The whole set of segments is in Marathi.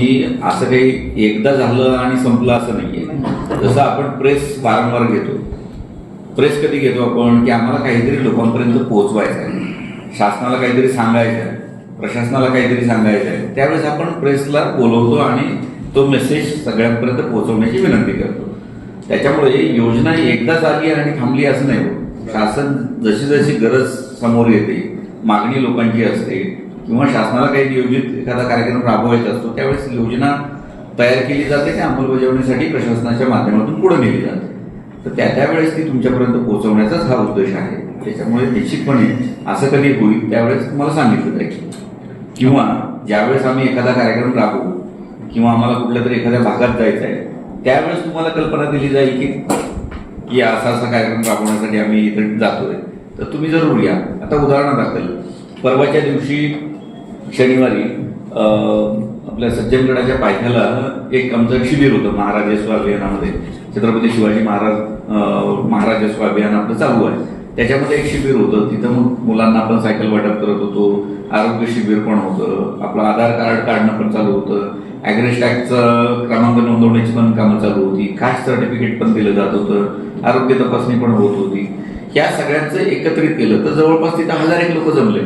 की असं काही एकदा झालं आणि संपलं असं नाही आहे जसं आपण प्रेस वारंवार घेतो. प्रेस कधी घेतो आपण? की आम्हाला काहीतरी लोकांपर्यंत पोहोचवायचं आहे शासनाला काहीतरी सांगायचं आहे प्रशासनाला काहीतरी सांगायचं आहे त्यावेळेस आपण प्रेसला बोलवतो आणि तो मेसेज सगळ्यांपर्यंत पोहोचवण्याची विनंती करतो. त्याच्यामुळे योजना एकदाच आली आणि थांबली असं नाही शासन जशी जशी गरज समोर येते मागणी लोकांची असते किंवा शासनाला काही नियोजित एखादा कार्यक्रम राबवायचा असतो त्यावेळेस योजना तयार केली जाते त्या अंमलबजावणीसाठी प्रशासनाच्या माध्यमातून पुढे नेली जाते. तर त्या त्यावेळेस ती तुमच्यापर्यंत पोहोचवण्याचाच हा उद्देश आहे. त्याच्यामुळे निश्चितपणे असं कधी होईल त्यावेळेस तुम्हाला सांगितलं जाईल. किंवा ज्यावेळेस आम्ही एखादा कार्यक्रम राबवू किंवा आम्हाला कुठल्या तरी एखाद्या भागात जायचं आहे त्यावेळेस तुम्हाला कल्पना दिली जाईल की की असा असा कार्यक्रम राबवण्यासाठी आम्ही इथे जातोय. तर तुम्ही जरूर या. आता उदाहरणादाखल परवाच्या दिवशी शनिवारी आपल्या सज्जनगडाच्या पायथ्याला एक आमचं शिबिर होतं महाराज अभियानामध्ये. छत्रपती शिवाजी महाराज महाराजस्व अभियान आपलं चालू आहे. त्याच्यामध्ये एक शिबिर होतं तिथं मग मुलांना आपण सायकल वाटप करत होतो आरोग्य शिबिर पण होतं आपलं आधार कार्ड काढणं पण चालू होतं ॲग्रेस क्रमांक नोंदवण्याची पण कामं चालू होती कास्ट सर्टिफिकेट पण दिलं जात होतं आरोग्य तपासणी पण होत होती. ह्या सगळ्यांचं एकत्रित केलं तर जवळपास तिथं हजार एक लोक जमले.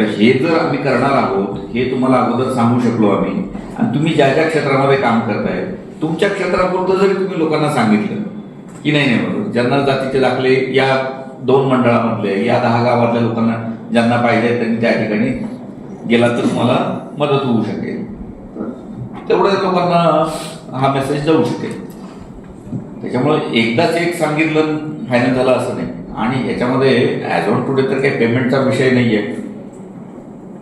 तर हे जर आम्ही करणार आहोत हे तुम्हाला अगोदर सांगू शकलो आम्ही. आणि तुम्ही ज्या ज्या क्षेत्रामध्ये काम करताय तुमच्या क्षेत्रापुरतं जरी तुम्ही लोकांना सांगितलं की नाही नाही बरोबर. ज्यांना जातीचे दाखले या दोन मंडळामधले या दहा गावातल्या लोकांना ज्यांना पाहिजे त्यांनी त्या ठिकाणी गेला तर तुम्हाला मदत होऊ शकेल. तेवढ्या लोकांना हा मेसेज जाऊ शकेल. त्याच्यामुळे एकदाच एक सांगितलं फायनल झालं असं नाही. आणि याच्यामध्ये ॲज ऑन टुडे तर काही पेमेंटचा विषय नाही आहे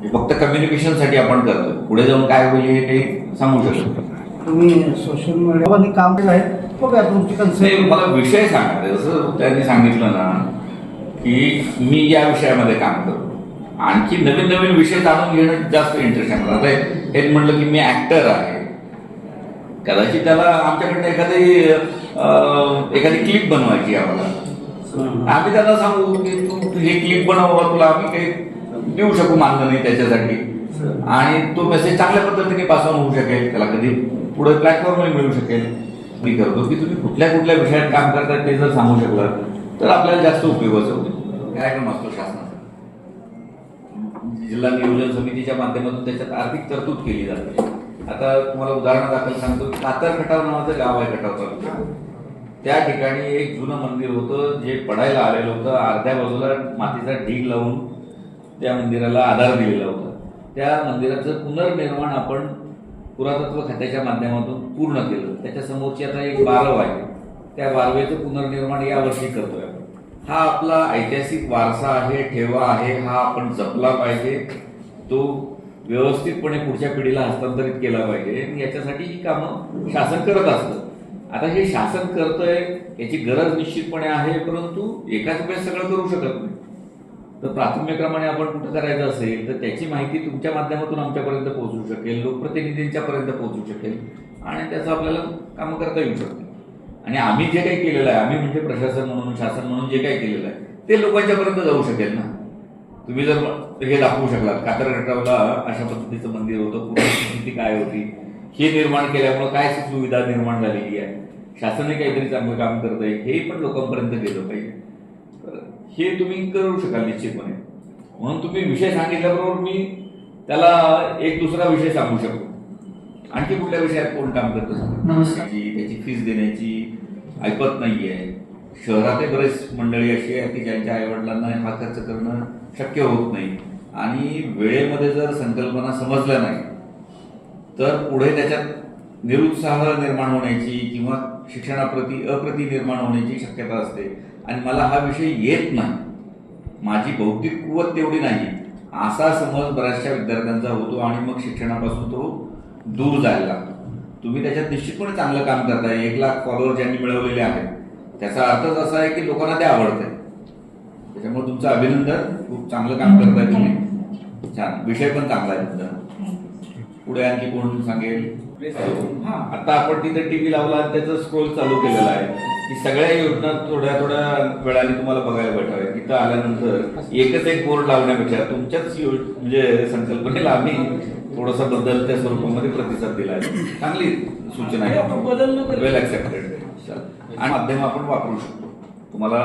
फक्त कम्युनिकेशनसाठी आपण करतो पुढे जाऊन काय होईल हे काही सांगू शकत. तुम्ही सोशल मीडियावर काम केलं आहे. बघा तुमची कन्सेप्ट मला विषय सांगा जसं त्यांनी सांगितलं ना की मी या विषयामध्ये काम करतो. आणखी नवीन नवीन विषय जाणून घेणं जास्त इंटरेस्ट आहे मला. आता एक म्हटलं की मी ऍक्टर आहे. कदाचित त्याला आमच्याकडनं एखादी एखादी क्लिप बनवायची आहे आम्हाला. आम्ही त्यांना सांगू की तू तू हे क्लिप बनव तुला आम्ही काही देऊ शकू मानलं नाही त्याच्यासाठी. आणि तो मेसेज चांगल्या पद्धतीने पास ऑन होऊ शकेल. त्याला कधी पुढे प्लॅटफॉर्मही मिळू शकेल. मी करतो की तुम्ही कुठल्या कुठल्या विषयात काम करताय ते जर सांगू शकलात तर आपल्याला जास्त उपयोगाचं होईल कार्यक्रम असतो शासनाचा. जिल्हा नियोजन समितीच्या माध्यमातून त्याच्यात आर्थिक तरतूद केली जाते. आता तुम्हाला उदाहरण दाखल सांगतो. कातर खटाव नावाचं गाव आहे खटाव तालुक्यात. त्या ठिकाणी एक जुनं मंदिर होतं जे पडायला आलेलं होतं. अर्ध्या बाजूला मातीचा ढीग लावून त्या मंदिराला आधार दिलेला होता. त्या मंदिराचं पुनर्निर्माण आपण पुरातत्व खात्याच्या माध्यमातून पूर्ण केलं. त्याच्या समोरची आता एक बारव आहे. त्या बारवेचं पुनर्निर्माण यावर्षी करतोय आपण. हा आपला ऐतिहासिक वारसा आहे ठेवा आहे हा आपण जपला पाहिजे. तो व्यवस्थितपणे पुढच्या पिढीला हस्तांतरित केला पाहिजे. आणि याच्यासाठी ही कामं शासन करत असतं. आता हे शासन करतंय याची गरज निश्चितपणे आहे परंतु एकाच वेळेस सगळं करू शकत नाही. तर प्राथम्यक्रमाने आपण कुठं करायचं असेल तर त्याची माहिती तुमच्या माध्यमातून आमच्यापर्यंत पोहोचू शकेल लोकप्रतिनिधींच्या पर्यंत पोहोचू शकेल आणि त्याचं आपल्याला कामं करता येऊ शकते आणि आम्ही जे काही केलेलं आहे आम्ही म्हणजे प्रशासन म्हणून शासन म्हणून जे काही केलेलं आहे ते लोकांच्या पर्यंत जाऊ शकेल ना? तुम्ही जर हे दाखवू शकलात कातरगटावला अशा पद्धतीचं मंदिर होतं पूर्ण स्थिती काय होती हे निर्माण केल्यामुळे काय सुविधा निर्माण झालेली आहे? शासनही काहीतरी चांगलं काम करत आहे हे पण लोकांपर्यंत गेलं पाहिजे. हे तुम्ही करू शकाल निश्चितपणे. म्हणून तुम्ही विषय सांगितल्याबरोबर मी त्याला एक दुसरा विषय सांगू शकतो. आणखी कुठल्या विषयात कोण काम करतं नमस्कार. त्याची त्याची फीस देण्याची ऐपत नाहीये. शहरातही बरेच मंडळी अशी आहे की ज्यांच्या आईवडिलांना हा खर्च करणं शक्य होत नाही. आणि वेळेमध्ये जर संकल्पना समजल्या नाही तर पुढे त्याच्यात निरुत्साह निर्माण होण्याची किंवा शिक्षणाप्रती अप्रती निर्माण होण्याची शक्यता असते. आणि मला हा विषय येत नाही. माझी बौद्धिक कुवत तेवढी नाही. असा समज बऱ्याचशा विद्यार्थ्यांचा होतो आणि मग शिक्षणापासून तो दूर जायला लागतो. तुम्ही त्याच्यात निश्चितपणे चांगलं काम करताय. एक लाख फॉलोअर ज्यांनी मिळवलेले आहेत. त्याचा अर्थच असा आहे की लोकांना ते आवडतंय. त्याच्यामुळे तुमचं अभिनंदन. खूप चांगलं काम करताय तुम्ही. छान. विषय पण चांगला आहे तुमचा. पुढे आणखी कोण सांगेल? हा. आता आपण तिथे टीव्ही लावला आणि त्याचं स्क्रोल चालू केलेला आहे. की सगळ्या योजना थोड्या थोड्या वेळाने तुम्हाला बघायला भेटाव्या तिथं आल्यानंतर एकच एक बोर्ड लावण्यापेक्षा तुमच्याच म्हणजे संकल्पनेला आम्ही थोडासा बदलत्या स्वरूपामध्ये प्रतिसाद दिला आहे चांगली सूचना आहे. वेल ऍक्सेप्टेड आणि माध्यम आपण वापरू शकतो. तुम्हाला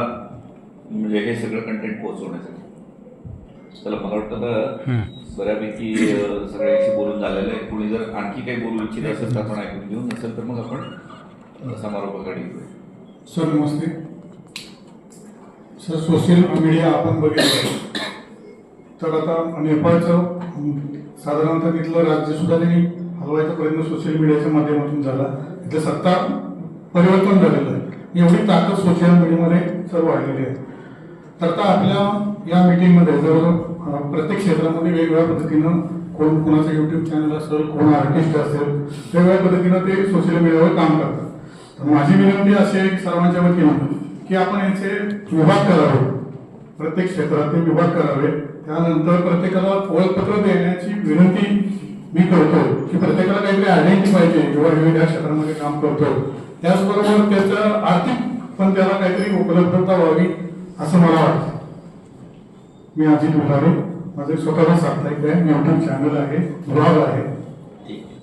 म्हणजे हे सगळं कंटेंट पोहोचवण्यासाठी. चला मला वाटतं बऱ्यापैकी सगळ्यांशी बोलून झालेलं आहे. कोणी जर आणखी काही बोलू इच्छित असेल तर आपण ऐकून घेऊ नसेल तर मग आपण समारोपाकडे येऊया सर नमस्ते. सर सोशल मीडिया आपण बघितलं तर आता नेपाळचं साधारणतः तिथलं राज्य सुद्धा त्यांनी हलवायचा प्रयत्न सोशल मीडियाच्या माध्यमातून झाला. तिथलं सत्ता परिवर्तन झालेलं आहे. एवढी ताकद सोशल मीडियामध्ये सर वाढलेली आहे. तर आता आपल्या या मीटिंगमध्ये जवळजवळ प्रत्येक क्षेत्रामध्ये वेगवेगळ्या पद्धतीनं कोण कोणाचं युट्यूब चॅनल असेल कोण आर्टिस्ट असेल वेगवेगळ्या पद्धतीनं ते सोशल मीडियावर काम करतात. तर माझी विनंती अशी आहे सर्वांच्या वतीनं की आपण यांचे विभाग करावे. प्रत्येक क्षेत्रात ते विभाग करावे. त्यानंतर प्रत्येकाला ओळखपत्र देण्याची विनंती मी करतो की प्रत्येकाला काहीतरी आयडेंटिटी पाहिजे किंवा हे या क्षेत्रामध्ये काम करतो. त्याचबरोबर त्याचं आर्थिक पण त्याला काहीतरी उपलब्धता व्हावी असं मला वाटतं. मी अजित उदारे माझे स्वतःचा साप्ताहिक आहे. यूट्यूब चॅनल आहे. ब्लॉग आहे.